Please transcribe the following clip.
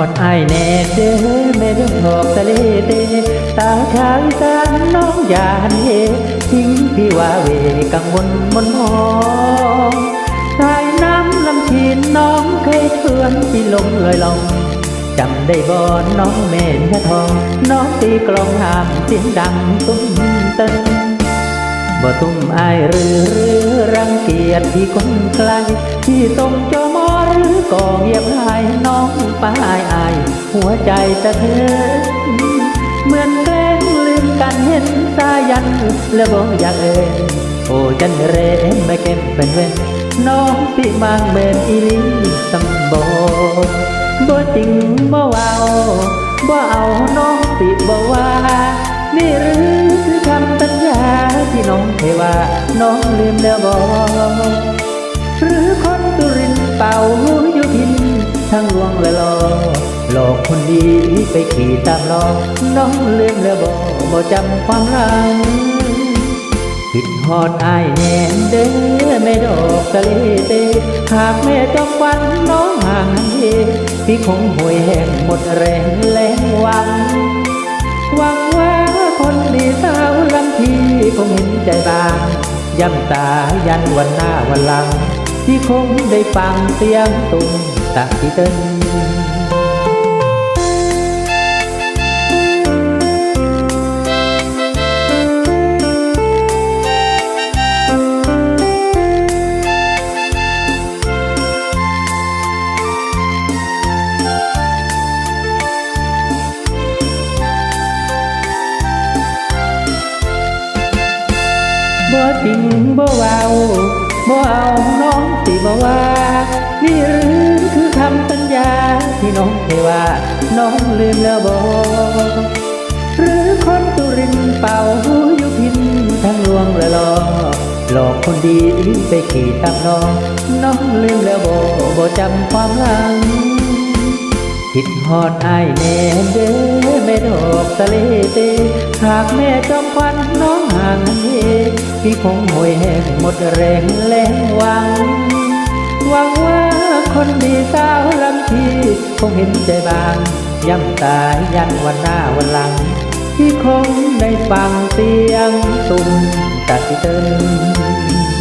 อดไอายแน่เด้อแม่ดอกทะเลเตตาชาวอีสานน้องอย่าหันเหทิ้งพี่ว่าเวกังวลมนมองสายน้ำลำชีนน้องเคยชวนพี่ลงลอยลองจำได้บ่น้องแม่นยะทอง น้องตีกลองหามเสียงดังตุ้มเต้นบ่ตุ้มอายหรือรือรังเกียจที่คนไกลที่ทรงจอมอหรือ กองเหยียบหายน้องป้ายอาย หัวใจสะเทือนเหมือนแกล้งลืมกันเห็นสายันแล้วบ่อยากเอ่ยโอ้จันเรไม่เก็บเป็นเว้นน้องสิมางเบนอีลีสำบดบ่จริงบ่เว้าบ่เอาน้องสิบ่ว่านี่หรือคือคำสัญญาที่น้องเคยว่าน้องลืมแล้วบ่หรื คนดีไปขี่ตามล้อน้องลืมแล้วบ่บ่จำความหลังคิดฮอดอายแน่เด้อแม่ดอกทะเลเตหากแม่จอมควันน้องห่างเฮพี่คงห่วยแห้งหมดแรงแรงหวัง หวังว่าคนดีสาวลำทีคงเห็นใจบางย้ำตายันวันหน้าวันหลัง ที่คงได้ฟังเสียงตุ้มตะที่เต้น บ่จริงบ่เว้าบ่เอาน้องสิบ่ว่านี่หรือคือคำสัญญาที่น้องเคยว่าน้องลืมแล้วบ่หรือคนตุรินเป่าอยู่พินทั้งลวงละลอหลอกคนดีไปขี่ตามน้อง น้องลืมแล้วบ่บ่จำความหลังคิดฮอดอายแน่เด้อแม่ดอกทะเลเตหากแม่จอมควันน้องห่างเฮ พี่คงห่วยแห้งหมดแรงแรงหวัง หวังว่าคนดีสาวลำทีคงเห็นใจบางย่ำตายยันวันหน้าวันหลังที่คงได้ฟังเสียงตุ่มตัดเติน